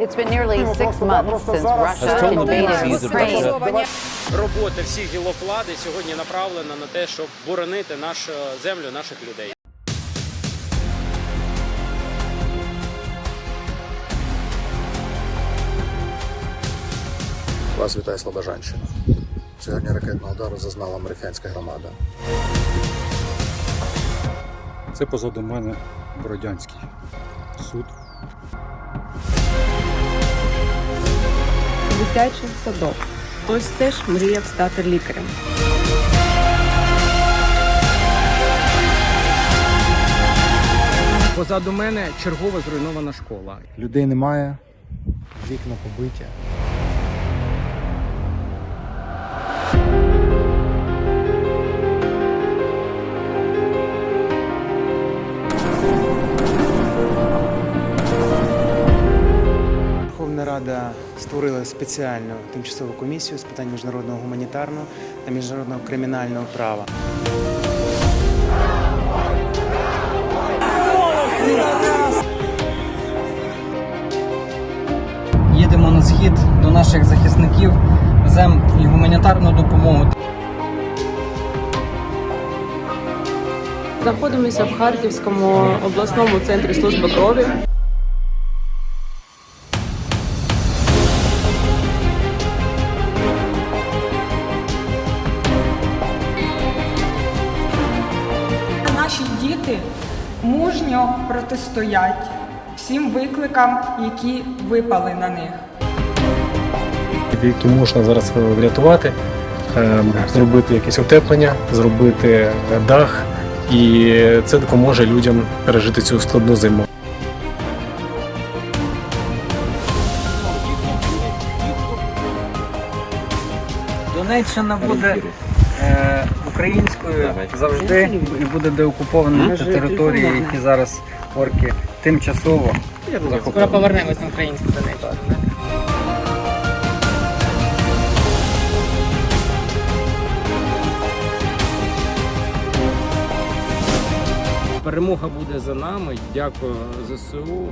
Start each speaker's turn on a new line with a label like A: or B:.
A: It's been nearly six months since Russia invaded Ukraine.
B: Робота всіх гілок влади сьогодні направлена на те, щоб боронити нашу землю, наших людей.
C: Вас вітає Слобожанщина. Сьогодні ракетного удару зазнала американська громада.
D: Це позаду мене Бородянський суд.
E: Дитячий садок. Хтось теж мріяв стати лікарем.
F: Позаду мене чергова зруйнована школа.
C: Людей немає, вікна побиті.
G: Рада створила спеціальну тимчасову комісію з питань міжнародного гуманітарного та міжнародного кримінального права.
F: Їдемо на схід до наших захисників, веземо і гуманітарну допомогу.
E: Знаходимося в Харківському обласному центрі служби крові.
H: Діти мужньо протистоять всім викликам, які випали на них.
I: які можна зараз врятувати, е, зробити якесь утеплення, зробити дах, і це допоможе людям пережити цю складну зиму.
F: Донеччина буде е, українською завжди і буде деокуповані ті території, які зараз орки тимчасово захопили.
E: повернемось на українську Донеччину.
B: Перемога буде за нами. Дякую ЗСУ.